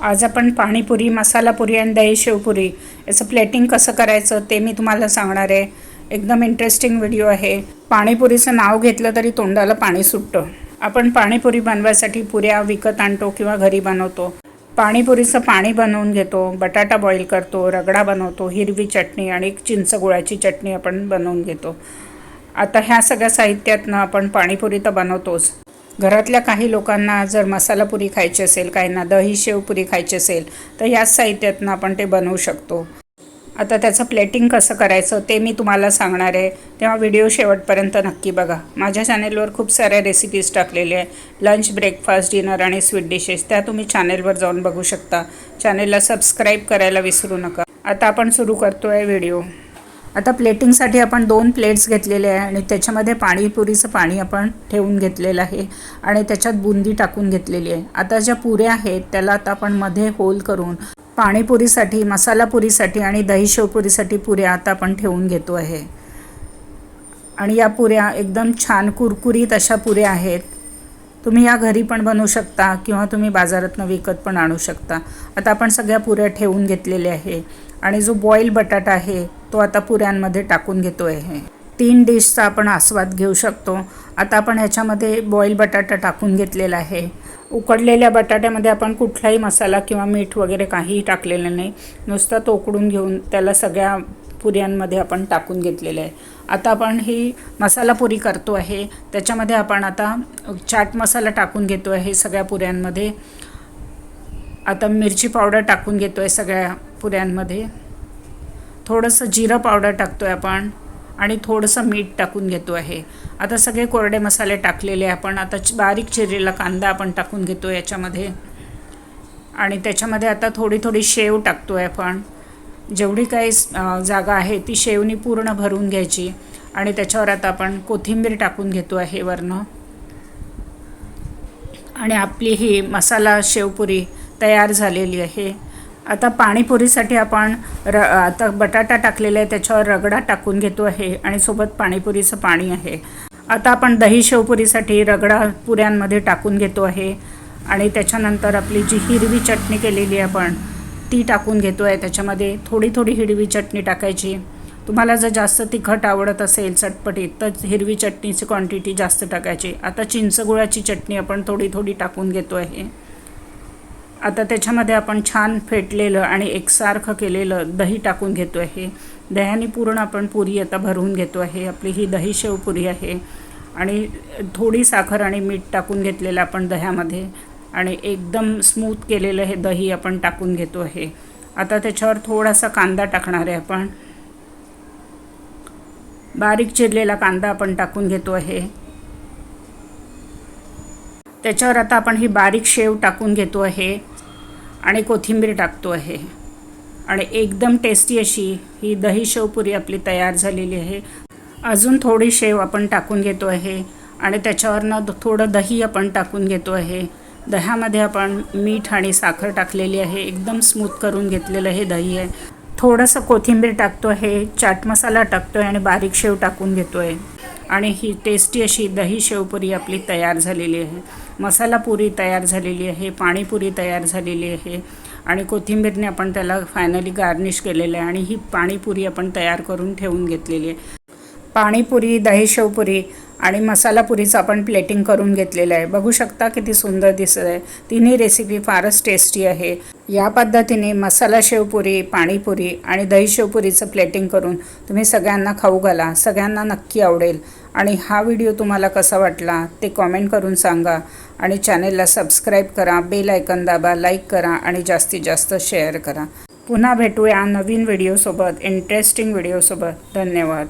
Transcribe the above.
आज आपण पाणीपुरी मसालापुरी आणि दही शेवपुरी याचं प्लेटिंग कसं करायचं ते मी तुम्हाला सांगणार आहे. एकदम इंटरेस्टिंग व्हिडिओ आहे. पाणीपुरीचं नाव घेतलं तरी तोंडाला पाणी सुटतं. आपण पाणीपुरी बनवायसाठी पुऱ्या विकत आणतो किंवा घरी बनवतो. पाणीपुरीचं पाणी बनवून घेतो बटाटा बॉईल करतो रगडा बनवतो हिरवी चटणी आणि चिंच गुळाची चटणी आपण बनवून घेतो. आता ह्या सगळ्या साहित्यातनं आपण पाणीपुरी तर बनवतोच. घरातल्या काही लोकांना जर मसाला पुरी खायची असेल काहींना दही शेवपुरी खायची असेल तर याच साहित्यातनं आपण ते बनवू शकतो. आता त्याचं प्लेटिंग कसं करायचं ते मी तुम्हाला सांगणार आहे. तेव्हा व्हिडिओ शेवटपर्यंत नक्की बघा. माझ्या चॅनेलवर खूप साऱ्या रेसिपीज टाकलेल्या आहे लंच ब्रेकफास्ट डिनर आणि स्वीट डिशेस त्या तुम्ही चॅनेलवर जाऊन बघू शकता. चॅनेलला सबस्क्राईब करायला विसरू नका. आता आपण सुरू करतो आहे व्हिडिओ आता प्लेटिंगसाठी आपण दोन प्लेट्स घेतलेले आहे आणि त्याच्यामध्ये पाणीपुरीचं पाणी आपण ठेवून घेतलेलं आहे आणि त्याच्यात बुंदी टाकून घेतलेली आहे. आता ज्या पुऱ्या आहेत त्याला आता आपण मध्ये होल करून पाणीपुरीसाठी मसालापुरीसाठी आणि दही शेवपुरीसाठी पुऱ्या आता आपण ठेवून घेतो आहे. आणि या पुऱ्या एकदम छान कुरकुरीत अशा पुऱ्या आहेत. तुम्ही या घरी पण बनवू शकता किंवा तुम्ही बाजारातनं विकत पण आणू शकता. आता आपण सगळ्या पुऱ्या ठेवून घेतलेल्या आहे. आणि जो बॉईल बटाटा आहे तो आता पुऱ्यांमध्ये टाकून घेतो आहे तीन डिशचा आपण आस्वाद घेऊ शकतो. आता आपण ह्याच्यामध्ये बॉईल बटाटा टाकून घेतलेला आहे. उकडलेल्या बटाट्यामध्ये आपण कुठलाही मसाला किंवा मीठ वगैरे काहीही टाकलेलं नाही. नुसतं तो उकडून घेऊन त्याला सगळ्या पुऱ्यांमध्ये आपण टाकून घेतलेलं आहे. आता आपण ही मसाला पुरी करतो आहे. त्याच्यामध्ये आपण आता चाट मसाला टाकून घेतो आहे सगळ्या पुऱ्यांमध्ये. आता मिरची पावडर टाकून घेतो आहे सगळ्या पुऱ्यांमध्ये. थोडंसं जिरं पावडर टाकतो आहे आपण आणि थोडंसं मीठ टाकून घेतो आहे. आता सगळे कोरडे मसाले टाकलेले आपण. आता बारीक चिरलेला कांदा आपण टाकून घेतो याच्यामध्ये. आणि त्याच्यामध्ये आता थोडी थोडी शेव टाकतो आहे आपण. जेवढी काही जागा आहे ती शेवनी पूर्ण भरून घ्यायची. आणि त्याच्यावर आता आपण कोथिंबीर टाकून घेतो आहे वरनं. आणि आपली ही मसाला शेवपुरी तयार झालेली आहे. आता पाणीपुरीसाठी आपण र आता बटाटा टाकलेला आहे त्याच्यावर रगडा टाकून घेतो आहे आणि सोबत पाणीपुरीचं पाणी आहे. आता आपण दही शेवपुरीसाठी रगडा पुऱ्यांमध्ये टाकून घेतो आहे आणि त्याच्यानंतर आपली जी हिरवी चटणी केलेली आहे आपण ती टाकून घेतो आहे. त्याच्यामध्ये थोडी थोडी हिरवी चटणी टाकायची. तुम्हाला जर जास्त तिखट आवडत असेल चटपटीत तर हिरवी चटणीची क्वांटिटी जास्त टाकायची. आता चिंचगुळाची चटणी आपण थोडी थोडी टाकून घेतो आहे. आता त्याच्यामध्ये आपण छान फेटलेलं आणि एकसारखं केलेलं दही टाकून घेतो आहे दह्याने पूर्ण आपण पुरी आता भरून घेतो आहे. आपली ही दही शेवपुरी आहे. आणि थोडी साखर आणि मीठ टाकून घेतलेलं आपण दह्यामध्ये. आणि एकदम स्मूथ केलेलं हे दही आपण टाकून घेतो आहे. आता त्याच्यावर थोडासा कांदा टाकणार आहे आपण. बारीक चिरलेला कांदा आपण टाकून घेतो आहे. त्याच्यावर आता आपण ही बारीक शेव टाकून घेतो आहे आणि कोथिंबीर टाकतो आहे. आणि एकदम टेस्टी अशी ही दही शेवपुरी आपली तयार झालेली आहे. अजून थोडी शेव आपण टाकून घेतो आहे आणि त्याच्यावरनं थोडं दही आपण टाकून घेतो आहे. दह्यामध्ये आपण मीठ आणि साखर टाकलेली आहे. एकदम स्मूथ करून घेतलेलं हे दही आहे. थोडंसं कोथिंबीर टाकतो आहे. चाट मसाला टाकतो आहे आणि बारीक शेव टाकून घेतो आहे आणि ही टेस्टी अशी दही शेवपुरी आपली तयार झालेली आहे. मसाला पुरी तयार झालेली आहे पाणीपुरी तयार झालेली आहे आणि कोथिंबीरने आपण त्याला फायनली गार्निश केलेलं आहे आणि ही पाणीपुरी आपण तयार करून ठेवून घेतलेली आहे. पाणीपुरी दही शेवपुरी आणि मसाला पुरीचं आपण प्लेटिंग करून घेतलेलं आहे. बघू शकता किती सुंदर दिसत आहे. तिन्ही रेसिपी फारच टेस्टी आहे. या पद्धतीने मसाला शेवपुरी पाणीपुरी आणि दही शेवपुरीचं प्लेटिंग करून तुम्ही सगळ्यांना खाऊ घाला. सगळ्यांना नक्की आवडेल. आणि हा व्हिडिओ तुम्हाला कसा वाटला ते कॉमेंट करून सांगा. आणि चॅनेलला सबस्क्राईब करा बेल आयकन दाबा लाईक करा आणि जास्तीत जास्त शेअर करा. पुन्हा भेटूया नवीन व्हिडिओसोबत इंटरेस्टिंग व्हिडिओसोबत धन्यवाद.